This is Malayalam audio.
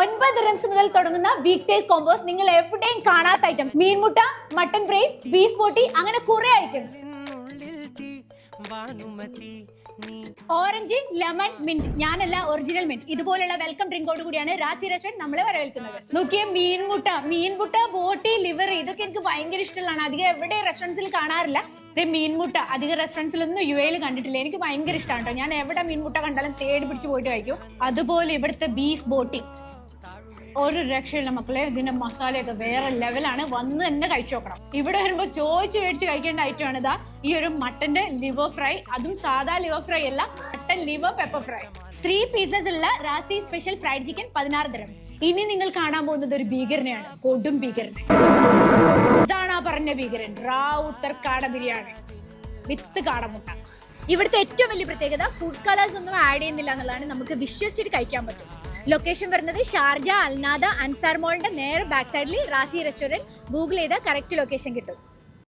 ഒൻപത് റംസ് മുതൽ തുടങ്ങുന്ന വീക്ക് ഡേയ്സ് കോമ്പോസ് നിങ്ങൾ എവിടെയും കാണാത്ത ഐറ്റംസ് മീൻമുട്ട മട്ടൻ ഫ്രൈ ബീഫ് ബോട്ടി അങ്ങനെ കുറെ ഐറ്റംസ് ഓറഞ്ച് ലെമൺ മിന്റ് ഞാനല്ല ഒറിജിനൽ മിന്റ് ഇതുപോലുള്ള വെൽക്കം ഡ്രിങ്കോട് കൂടിയാണ് റാസി റെസ്റ്റോറന്റ് നമ്മളെ വരവേൽക്കുന്നത്. നോക്കിയ മീൻമുട്ട മീൻമുട്ട ബോട്ടി ലിവർ ഇതൊക്കെ എനിക്ക് ഭയങ്കര ഇഷ്ടമുള്ളതാണ്. അധികം എവിടെ റെസ്റ്റോറൻസിൽ കാണാറില്ല. മീൻമുട്ട. അധികം റെസ്റ്റോറൻസിലൊന്നും യു എയിൽ കണ്ടിട്ടില്ല. എനിക്ക് ഭയങ്കര ഇഷ്ടമാണ് കേട്ടോ. ഞാൻ എവിടെ മീൻമുട്ട കണ്ടാലും തേടി പിടിച്ച് പോയിട്ട് കഴിക്കും. അതുപോലെ ഇവിടുത്തെ ബീഫ് ബോട്ടി ഒരു രക്ഷയില്ല മക്കളെ. ഇതിന്റെ മസാലയൊക്കെ വേറെ ലെവലാണ് വന്ന് തന്നെ കഴിച്ചു നോക്കണം. ഇവിടെ വരുമ്പോ ചോദിച്ച് മേടിച്ച് കഴിക്കേണ്ട ഐറ്റം ആണ് ഇതാ ഈ ഒരു മട്ടന്റെ ലിവർ ഫ്രൈ അതും സാധാ ലിവർ ഫ്രൈ അല്ല mutton liver pepper fry three pieces ഉള്ള റാസി സ്പെഷ്യൽ ഫ്രൈഡ് ചിക്കൻ പതിനാറ് ദിറംസ് ഇനി നിങ്ങൾ കാണാൻ പോകുന്നത് ഒരു ഭീകരനെയാണ്. കൊടും ഭീകരനെ. ഇതാണ് ആ പറഞ്ഞ ഭീകരൻ. റാവുത്തർ കാട ബിരിയാണി. വിത്ത് കാടമുട്ട ഇവിടുത്തെ ഏറ്റവും വലിയ പ്രത്യേകത ഫുഡ് കളേഴ്സ് ഒന്നും ആഡ് ചെയ്യുന്നില്ല എന്നുള്ളതാണ് നമുക്ക് വിശ്വസിച്ചിട്ട് കഴിക്കാൻ പറ്റും ലൊക്കേഷൻ വരുന്നത് ഷാർജ അൽനാദ അൻസാർ മോളിന്റെ നേരെ ബാക്ക് സൈഡിൽ റാസി റെസ്റ്റോറന്റ് ഗൂഗിൾ ചെയ്താൽ കറക്റ്റ് ലൊക്കേഷൻ കിട്ടും.